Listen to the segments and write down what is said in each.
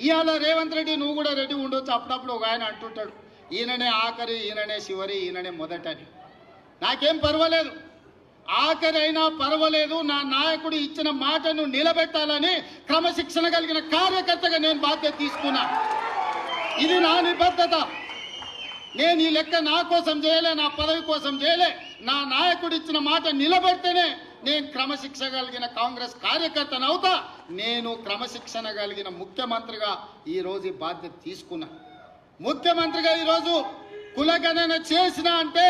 ఇవాళ రేవంత్ రెడ్డి నువ్వు కూడా రెడ్డి ఉండొచ్చు. అప్పుడప్పుడు ఒక ఆయన అంటుంటాడు ఈయననే ఆఖరి ఈయననే చివరి ఈయననే మొదటని. నాకేం పర్వాలేదు. ఆఖరి అయినా పర్వాలేదు. నా నాయకుడు ఇచ్చిన మాటను నిలబెట్టాలని క్రమశిక్షణ కలిగిన కార్యకర్తగా నేను బాధ్యత తీసుకున్నా. ఇది నా నిబద్ధత. నేను ఈ లెక్క నా కోసం చేయలే నా పదవి కోసం చేయలే. నా నాయకుడు ఇచ్చిన మాట నిలబెడితేనే నేను క్రమశిక్షణ కలిగిన కాంగ్రెస్ కార్యకర్తను అవుతా నేను క్రమశిక్షణ కలిగిన ముఖ్యమంత్రిగా ఈరోజు ఈ బాధ్యత తీసుకున్నా. ముఖ్యమంత్రిగా ఈరోజు కులగణన చేసిన అంటే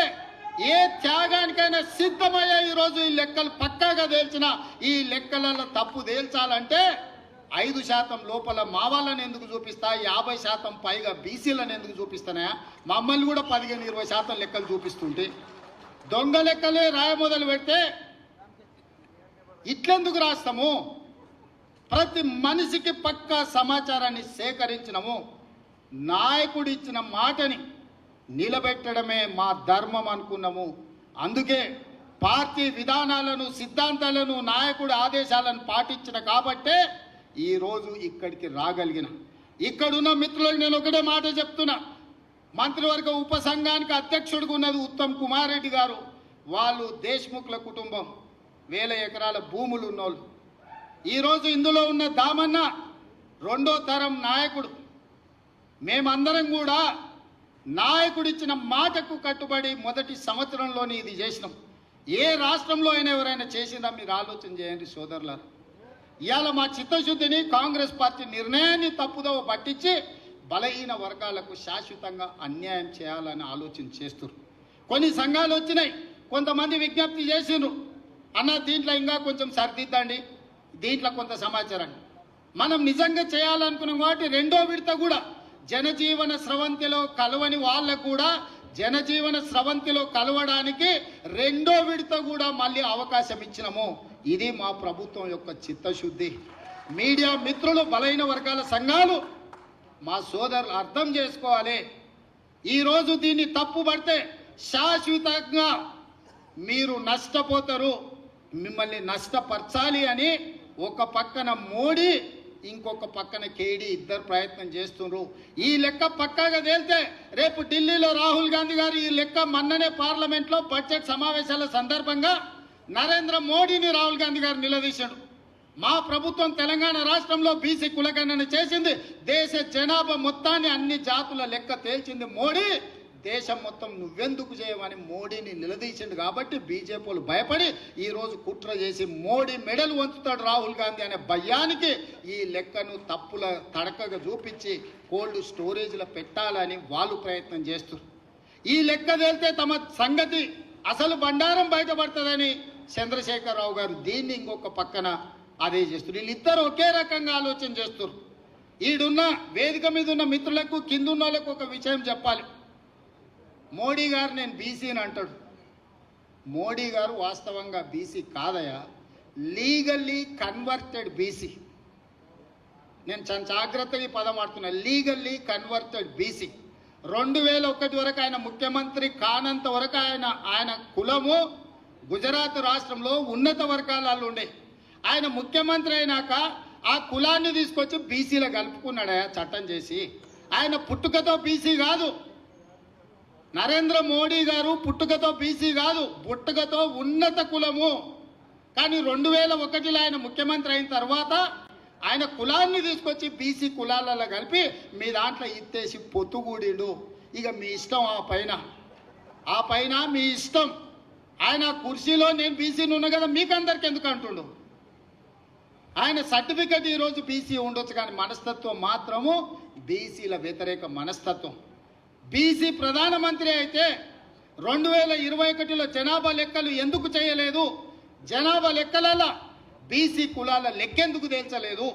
ఏ త్యాగానికైనా సిద్ధమయ్యే ఈరోజు ఈ లెక్కలు పక్కాగా తేల్చిన ఈ లెక్కలలో తప్పు తేల్చాలంటే ఐదు శాతం లోపల మా వాళ్ళని ఎందుకు చూపిస్తా యాభై శాతం పైగా బీసీలను ఎందుకు చూపిస్తానా మమ్మల్ని కూడా పదిహేను ఇరవై శాతం లెక్కలు చూపిస్తుంటే. దొంగ లెక్కలే రాయ మొదలు పెడితే ఇట్లెందుకు రాస్తాము? ప్రతి మనిషికి పక్కా సమాచారాన్ని సేకరించినము. నాయకుడు ఇచ్చిన మాటని నిలబెట్టడమే మా ధర్మం అనుకున్నాము. అందుకే పార్టీ విధానాలను సిద్ధాంతాలను నాయకుడి ఆదేశాలను పాటించిన కాబట్టే ఈరోజు ఇక్కడికి రాగలిగిన. ఇక్కడున్న మిత్రులకు నేను ఒకటే మాట చెప్తున్నా. మంత్రివర్గ ఉపసంఘానికి అధ్యక్షుడిగా ఉన్నది ఉత్తమ్ కుమార్ రెడ్డి గారు. వాళ్ళు దేశ్ముఖ్ల కుటుంబం. వేల ఎకరాల భూములు ఉన్నోళ్ళు. ఈరోజు ఇందులో ఉన్న దామన్న రెండో తరం నాయకుడు. మేమందరం కూడా నాయకుడిచ్చిన మాటకు కట్టుబడి మొదటి సంవత్సరంలోనే ఇది చేసినాం. ఏ రాష్ట్రంలో అయినా ఎవరైనా చేసిందా మీరు ఆలోచన చేయండి సోదరులారు. ఇవాళ మా చిత్తశుద్ధిని కాంగ్రెస్ పార్టీ నిర్ణయాన్ని తప్పుదోవ పట్టించి బలహీన వర్గాలకు శాశ్వతంగా అన్యాయం చేయాలని ఆలోచన చేస్తున్నారు కొన్ని సంఘాలు వచ్చినాయి. కొంతమంది విజ్ఞప్తి చేసిండ్రు అన్న దీంట్లో ఇంకా కొంచెం సరిదిద్దండి. దీంట్లో కొంత సమాచారం. మనం నిజంగా చేయాలనుకున్నాం కాబట్టి రెండో విడత కూడా జనజీవన స్రవంతిలో కలవని వాళ్ళకు కూడా జనజీవన స్రవంతిలో కలవడానికి రెండో విడత కూడా మళ్ళీ అవకాశం ఇచ్చినాము. ఇది మా ప్రభుత్వం యొక్క చిత్తశుద్ధి. మీడియా మిత్రులు బలైన వర్గాల సంఘాలు మా సోదరులు అర్థం చేసుకోవాలి. ఈరోజు దీన్ని తప్పు పడితే శాశ్వతంగా మీరు నష్టపోతారు. మిమ్మల్ని నష్టపరచాలి అని ఒక పక్కన మోడీ ఇంకొక పక్కన కేడీ ఇద్దరు ప్రయత్నం చేస్తున్నారు ఈ లెక్క పక్కాగా తేలితే రేపు ఢిల్లీలో రాహుల్ గాంధీ గారు ఈ లెక్క మన్ననే పార్లమెంట్లో బడ్జెట్ సమావేశాల సందర్భంగా నరేంద్ర మోడీని రాహుల్ గాంధీ గారు నిలదీశాడు. మా ప్రభుత్వం తెలంగాణ రాష్ట్రంలో బీసీ కులగణన చేసింది. దేశ జనాభా మొత్తాన్ని అన్ని జాతుల లెక్క తేల్చింది మోడీ. దేశం మొత్తం నువ్వెందుకు చేయమని మోడీని నిలదీసిండు కాబట్టి బీజేపీలు భయపడి ఈరోజు కుట్ర చేసి మోడీ మెడలు వంచుతాడు రాహుల్ గాంధీ అనే భయానికి ఈ లెక్కను తప్పుల తడకగా చూపించి కోల్డ్ స్టోరేజ్లో పెట్టాలని వాళ్ళు ప్రయత్నం చేస్తారు ఈ లెక్క తేలితే తమ సంగతి అసలు బండారం బయటపడుతుందని చంద్రశేఖరరావు గారు దీన్ని ఇంకొక పక్కన అదే చేస్తారు వీళ్ళిద్దరు ఒకే రకంగా ఆలోచన చేస్తారు ఈడున్న వేదిక మీద ఉన్న మిత్రులకు కిందున్న వాళ్ళకు ఒక విషయం చెప్పాలి. మోడీ గారు నేను బీసీని అంటాడు. మోడీ గారు వాస్తవంగా బీసీ కాదయా లీగల్లీ కన్వర్టెడ్ బీసీ. నేను చాలా జాగ్రత్తగా ఈ పదం ఆడుతున్నా లీగల్లీ కన్వర్టెడ్ బీసీ. రెండు వేల ఒకటి వరకు ఆయన ముఖ్యమంత్రి కానంత వరకు ఆయన ఆయన కులము గుజరాత్ రాష్ట్రంలో ఉన్నత వర్గాలలో ఉండే. ఆయన ముఖ్యమంత్రి అయినాక ఆ కులాన్ని తీసుకొచ్చి బీసీలో కలుపుకున్నాడయా చట్టం చేసి. ఆయన పుట్టుకతో బీసీ కాదు. నరేంద్ర మోడీ గారు పుట్టుకతో బీసీ కాదు పుట్టుకతో ఉన్నత కులము. కానీ రెండు వేల ఒకటిలో ఆయన ముఖ్యమంత్రి అయిన తర్వాత ఆయన కులాన్ని తీసుకొచ్చి బీసీ కులాలలో కలిపి మీ దాంట్లో ఇత్తేసి పొత్తుగూడిడు. ఇక మీ ఇష్టం ఆ పైన. ఆ పైన మీ ఇష్టం. ఆయన కుర్చీలో నేను బీసీని ఉన్నా కదా మీకందరికి ఎందుకు అంటుండు? ఆయన సర్టిఫికెట్ ఈరోజు బీసీ ఉండొచ్చు కానీ మనస్తత్వం మాత్రము బీసీల వ్యతిరేక మనస్తత్వం. బీసీ ప్రధానమంత్రి అయితే రెండు వేల ఇరవై ఒకటిలో జనాభా లెక్కలు ఎందుకు చేయలేదు? జనాభా లెక్కలలో? బీసీ కులాల లెక్కెందుకు తేల్చలేదు?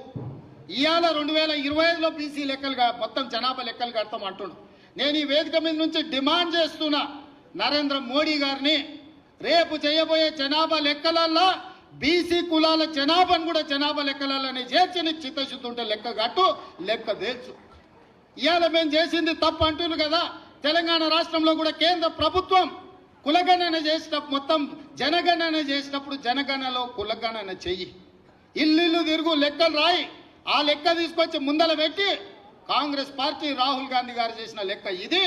ఇవాళ రెండు వేల ఇరవై ఐదులో బీసీ లెక్కలుగా మొత్తం జనాభా లెక్కలు కడతాం అంటుండు. నేను ఈ వేదిక మీద నుంచి డిమాండ్ చేస్తున్నా నరేంద్ర మోడీ గారిని రేపు చేయబోయే జనాభా లెక్కలల్లో బీసీ కులాల జనాభాను కూడా జనాభా లెక్కలలోనే చేర్చి నీకు చిత్తశుద్ధి ఉంటే లెక్క కట్టు లెక్క తెలుసు ఇవాళ మేము చేసింది తప్పు అంటున్నారు కదా. తెలంగాణ రాష్ట్రంలో కూడా కేంద్ర ప్రభుత్వం కులగణన చేసినప్పుడు మొత్తం జనగణన చేసినప్పుడు జనగణనలో కులగణన చెయ్యి. ఇల్లు తిరుగు లెక్కలు రాయి. ఆ లెక్క తీసుకొచ్చి ముందల పెట్టి కాంగ్రెస్ పార్టీ రాహుల్ గాంధీ గారు చేసిన లెక్క ఇది.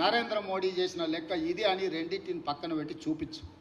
నరేంద్ర మోడీ చేసిన లెక్క ఇది అని రెండింటిని పక్కన పెట్టి చూపించు.